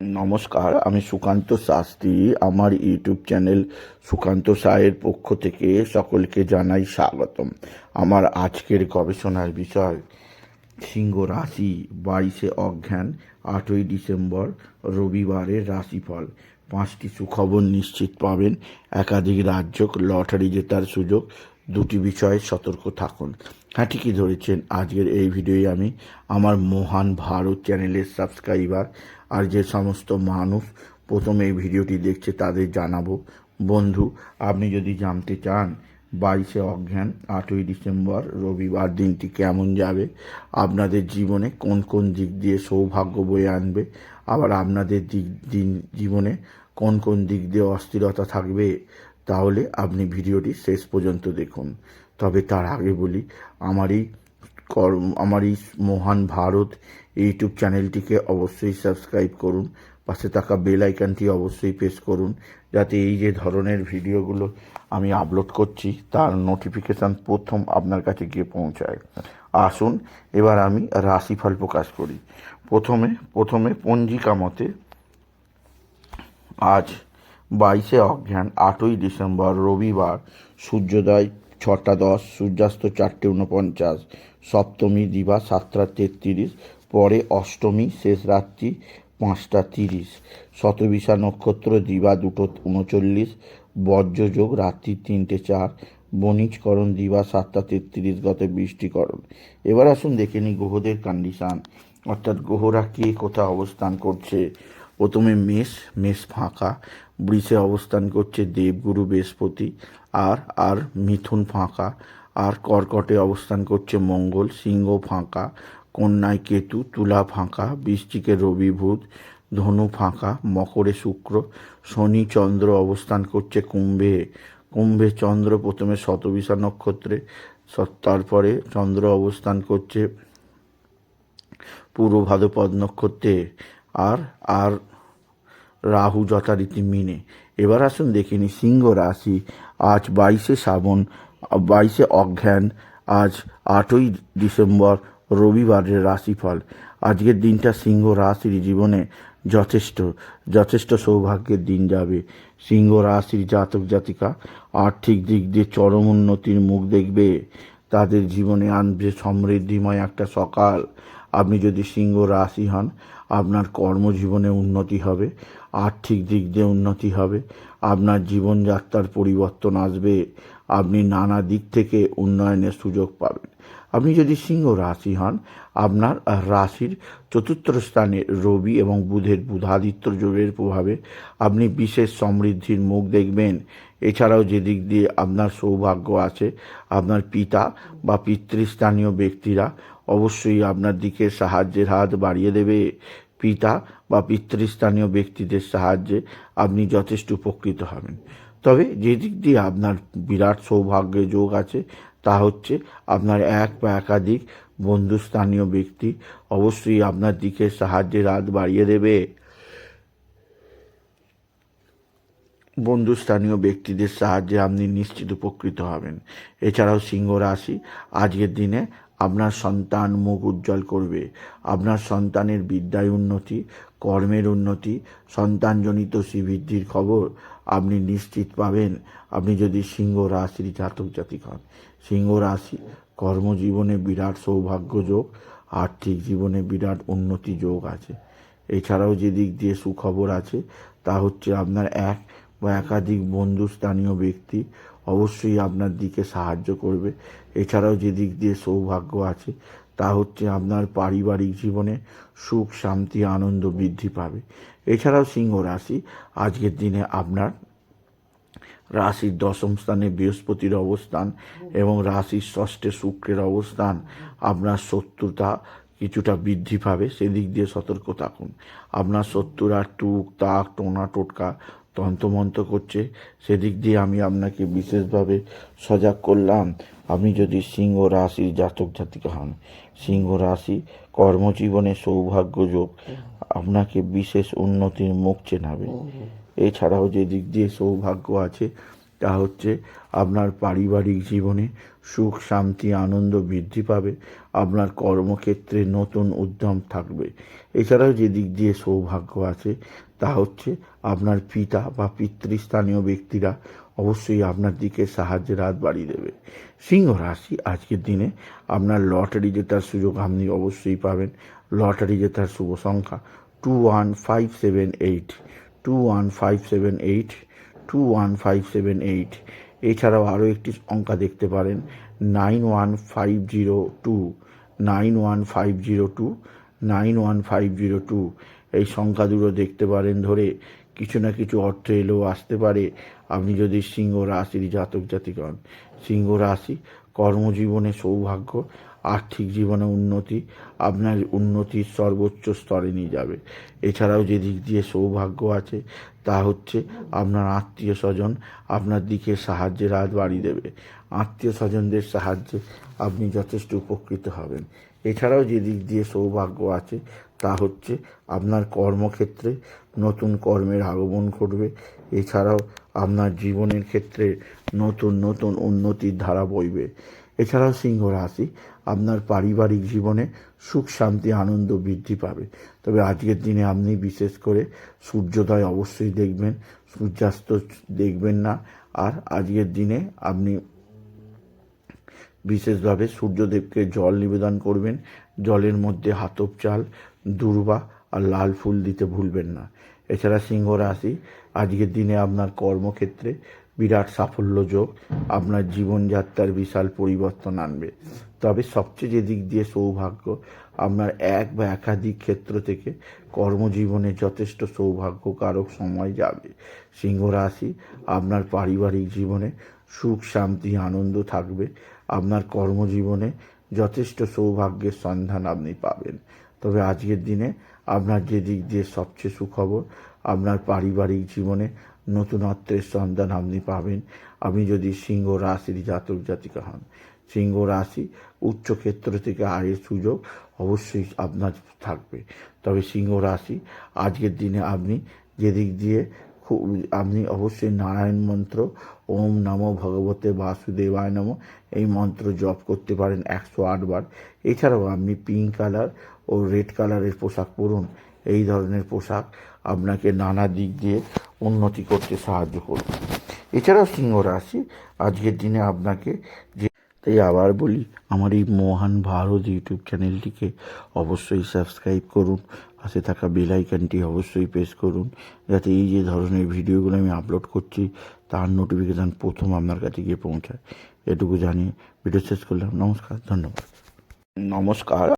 নমস্কার, আমি সুকান্ত শাস্ত্রী। আমার ইউটিউব চ্যানেল সুকান্ত সায়ের পক্ষ থেকে সকলকে জানাই স্বাগতম। আমার আজকের গবেষণার বিষয়, সিংহ রাশি, বাইশে অজ্ঞান আটই ডিসেম্বর, রবিবারের রাশিফল। পাঁচটি সুখবর নিশ্চিত পাবেন। একাধিক রাজ্য লটারি জেতার সুযোগ। দুটি বিষয়ে সতর্ক থাকুন। হ্যাঁ ঠিকই ধরেছেন। আজকের এই ভিডিওয়ে আমি আমার মহান ভারত চ্যানেলের সাবস্ক্রাইবার আর যে সমস্ত মানুষ প্রথমে এই ভিডিওটি দেখছে তাদের জানাব। বন্ধু, আপনি যদি জানতে চান বাইশে অজ্ঞান আটই ডিসেম্বর, রবিবার দিনটি কেমন যাবে, আপনাদের জীবনে কোন কোন দিক দিয়ে সৌভাগ্য বয়ে আনবে, আবার আপনাদের দিক দিন জীবনে কোন কোন দিক দিয়ে অস্থিরতা থাকবে, তাহলে আপনি ভিডিওটি শেষ পর্যন্ত দেখুন। তবে তার আগে বলি, আমার এই কর্ম, আমার এই মহান ভারত ইউটিউব চ্যানেলটিকে অবশ্যই সাবস্ক্রাইব করুন, পাশে থাকা বেল আইকনটি অবশ্যই প্রেস করুন, যাতে এই যে ধরনের ভিডিওগুলো আমি আপলোড করছি, তার নোটিফিকেশান প্রথম আপনার কাছে গিয়ে পৌঁছায়। আসুন, এবার আমি রাশিফল প্রকাশ করি। প্রথমে প্রথমে পঞ্জিকা মতে, আজ বাইশে অজ্ঞান আটই ডিসেম্বর রবিবার সূর্যোদয় ছটা দশ, সূর্যাস্ত চারটে উনপঞ্চাশ সপ্তমী, দিবা সাতটা তেত্রিশ, পরে অষ্টমী, শেষ রাত্রি পাঁচটা তিরিশ, শতবিশা নক্ষত্র, দিবা দুটো উনচল্লিশ বজ্রযোগ রাত্রি তিনটে চার, বণিজকরণ, দিবা সাতটা তেত্রিশ, গত বৃষ্টিকরণ। এবার আসুন দেখে নিই গ্রহদের কন্ডিশান অর্থাৎ গ্রহরা কে কোথায় অবস্থান করছে? প্রথমে মেষ মেষ ফাঁকা, বৃষে অবস্থান করছে দেবগুরু, বৃহস্পতি আর আর মিথুন ফাঁকা, আর কর্কটে অবস্থান করছে মঙ্গল, সিংহ ফাঁকা, কন্যায় কেতু, তুলা ফাঁকা বৃষ্টিকে রবি বুধ, ধনু ফাঁকা, মকরে শুক্র, শনি চন্দ্র অবস্থান করছে কুম্ভে। কুম্ভে চন্দ্র প্রথমে শতবিশা নক্ষত্রে তারপরে চন্দ্র অবস্থান করছে পূর্ব ভাদ্রপদ নক্ষত্রে। আর আর রাহু যথারীতি মিনে। এবার আসুন দেখিনি সিংহ রাশি আজ বাইশে শ্রাবণ, বাইশে অজ্ঞান আজ আটই ডিসেম্বর, রবিবারের রাশিফল। আজকের দিনটা সিংহ রাশির জীবনে যথেষ্ট যথেষ্ট সৌভাগ্যের দিন যাবে। সিংহ রাশির জাতক জাতিকা আর্থিক দিক দিয়ে চরম উন্নতির মুখ দেখবে। তাদের জীবনে আনবে সমৃদ্ধিময় একটা সকাল। আপনি যদি সিংহ রাশি হন আপনার কর্মজীবনে উন্নতি হবে, আর্থিক দিক দিয়ে উন্নতি হবে, আপনার জীবনযাত্রার পরিবর্তন আসবে, আপনি নানা দিক থেকে উন্নয়নের সুযোগ পাবেন। আপনি যদি সিংহ রাশি হন, আপনার রাশির চতুর্থ স্থানে রবি এবং বুধের বুধাদিত্য যোগের প্রভাবে আপনি বিশেষ সমৃদ্ধির মুখ দেখবেন। এছাড়াও যে দিক দিয়ে আপনার সৌভাগ্য আছে, আপনার পিতা বা পিতৃস্থানীয় ব্যক্তিরা অবশ্যই আপনার দিকে সাহায্যের হাত বাড়িয়ে দেবে পিতা বা পিতৃস্থানীয় ব্যক্তিদের সাহায্যে আপনি যথেষ্ট উপকৃত হবেন। তবে যে দিক দিয়ে আপনার বিরাট সৌভাগ্যের যোগ আছে, তা হচ্ছে আপনার এক বা একাধিক বন্ধুস্থানীয় ব্যক্তি অবশ্যই আপনার দিকে সাহায্যের হাত বাড়িয়ে দেবে। বন্ধুস্থানীয় ব্যক্তিদের সাহায্যে আপনি নিশ্চিত উপকৃত হবেন। এছাড়াও সিংহ রাশি, আজকের দিনে আপনার সন্তান মুখ উজ্জ্বল করবে। আপনার সন্তানের বিদ্যায় উন্নতি, কর্মের উন্নতি, সন্তানজনিত শ্রীবৃদ্ধির খবর আপনি নিশ্চিত পাবেন। আপনি যদি সিংহ রাশির জাতক জাতিক হন। সিংহ রাশি কর্মজীবনে বিরাট সৌভাগ্য যোগ, আর্থিক জীবনে বিরাট উন্নতি যোগ আছে। এছাড়াও যে দিক দিয়ে সুখবর আছে, তা হচ্ছে আপনার এক বা একাধিক বন্ধু স্থানীয় ব্যক্তি অবশ্যই আপনার দিকে সাহায্য করবে। এছাড়াও যে দিক দিয়ে সৌভাগ্য আছে, তা হচ্ছে আপনার পারিবারিক জীবনে সুখ, শান্তি, আনন্দ বৃদ্ধি পাবে। এছাড়াও সিংহ রাশি, আজকের দিনে আপনার রাশির দশম স্থানে বৃহস্পতির অবস্থান এবং রাশির ষষ্ঠে শুক্রের অবস্থান, আপনার শত্রুতা কিছুটা বৃদ্ধি পাবে। সেদিক দিয়ে সতর্ক থাকুন। আপনার শত্রুরা টুক তাক টোনা টোটকা তন্ত্রমন্ত্র করছে সেদিক দিয়ে আমি আপনাকে বিশেষভাবে সজাগ করলাম। আমি যদি সিংহ রাশির জাতক জাতিকা হন সিংহ রাশি কর্মজীবনে সৌভাগ্য যোগ আপনাকে বিশেষ উন্নতির মুখ চেনাবে। এছাড়াও যে দিক দিয়ে সৌভাগ্য আছে তা হচ্ছে আপনার পারিবারিক জীবনে সুখ, শান্তি, আনন্দ বৃদ্ধি পাবে। আপনার কর্মক্ষেত্রে নতুন উদ্যম থাকবে। এছাড়াও যে দিক দিয়ে সৌভাগ্য আছে, তা হচ্ছে আপনার পিতা বা পিতৃস্থানীয় ব্যক্তিরা অবশ্যই আপনার দিকে সাহায্যের হাত বাড়িয়ে দেবে। সিংহ রাশি আজকের দিনে আপনার লটারি জেতার সুযোগ আপনি অবশ্যই পাবেন। লটারি জেতার শুভ সংখ্যা two one five seven eight two one five seven eight two one five seven eight এছাড়াও আরও একটি সংখ্যা দেখতে পারেন nine one five zero two nine one five zero two nine one five zero two এই সংখ্যা দুটো দেখতে পারেন ধরে, কিছু না কিছু অর্থ এলেও আসতে পারে। আপনি যদি সিংহ রাশির জাতক হন সিংহ রাশি কর্মজীবনে সৌভাগ্য আর্থিক জীবনে উন্নতি, আপনার উন্নতির সর্বোচ্চ স্তরে নিয়ে যাবে। এছাড়াও যে দিক দিয়ে সৌভাগ্য আছে, তা হচ্ছে আপনার আত্মীয় স্বজন আপনার দিকে সাহায্যের হাত বাড়িয়ে দেবে। আত্মীয় স্বজনদের সাহায্যে আপনি যথেষ্ট উপকৃত হবেন। এছাড়াও যে দিক দিয়ে সৌভাগ্য আছে, তা হচ্ছে আপনার কর্মক্ষেত্রে নতুন কর্মের আগমন ঘটবে। এছাড়াও আপনার জীবনের ক্ষেত্রে নতুন নতুন উন্নতির ধারা বইবে। এছাড়াও সিংহ রাশি আপনার পারিবারিক জীবনে সুখ, শান্তি, আনন্দ বৃদ্ধি পাবে। তবে আজকের দিনে আপনি বিশেষ করে সূর্যোদয় অবশ্যই দেখবেন, সূর্যাস্ত দেখবেন না। আর আজকের দিনে আপনি বিশেষভাবে সূর্যদেবকে জল নিবেদন করবেন। জলের মধ্যে হাতপ চাল, দুর্বা আর লাল ফুল দিতে ভুলবেন না। এছাড়া সিংহ রাশি, আজকের দিনে আপনার কর্মক্ষেত্রে বিরাট সাফল্য যোগ, আপনার জীবনযাত্রার বিশাল পরিবর্তন আনবে। তবে সবচেয়ে যে দিক দিয়ে সৌভাগ্য, আপনার এক বা একাধিক ক্ষেত্র থেকে কর্মজীবনে যথেষ্ট সৌভাগ্যকারক সময় যাবে। সিংহ রাশি, আপনার পারিবারিক জীবনে সুখ, শান্তি, আনন্দ থাকবে। আপনার কর্মজীবনে যথেষ্ট সৌভাগ্যের সন্ধান আপনি পাবেন। তবে আজকের দিনে আপনার যে দিক দিয়ে সবচেয়ে সুখবর আপনার পারিবারিক জীবনে নতুনত্বের সন্ধান আপনি পাবেন। আপনি যদি সিংহ রাশির জাতক জাতিকা হন, সিংহ রাশি উচ্চ ক্ষেত্র থেকে আয়ের সুযোগ অবশ্যই আপনার থাকবে। তবে সিংহ রাশি আজকের দিনে আপনি যেদিক দিয়ে খুব, আপনি অবশ্যই নারায়ণ মন্ত্র, ওম নমো ভগবতে বাসুদেবায় নমো, এই মন্ত্র জপ করতে পারেন একশো আটবার। এছাড়াও আপনি পিঙ্ক কালার ও রেড কালারের পোশাক পরুন। এই ধরনের পোশাক আপনাকে নানা দিক দিয়ে উন্নতি করতে সাহায্য করবে। এছাড়াও সিংহ রাশি, আজকের দিনে আপনাকে যে তাই আবার বলি, আমার এই মহান ভারত ইউটিউব চ্যানেলটিকে অবশ্যই সাবস্ক্রাইব করুন, পাশে থাকা বেল আইকনটি অবশ্যই প্রেস করুন, যাতে এই যে ধরনের ভিডিওগুলো আমি আপলোড করছি, তার নোটিফিকেশান প্রথম আপনার কাছে গিয়ে পৌঁছায়। এটুকু জানিয়ে ভিডিও শেষ করলাম। নমস্কার, ধন্যবাদ। নমস্কার।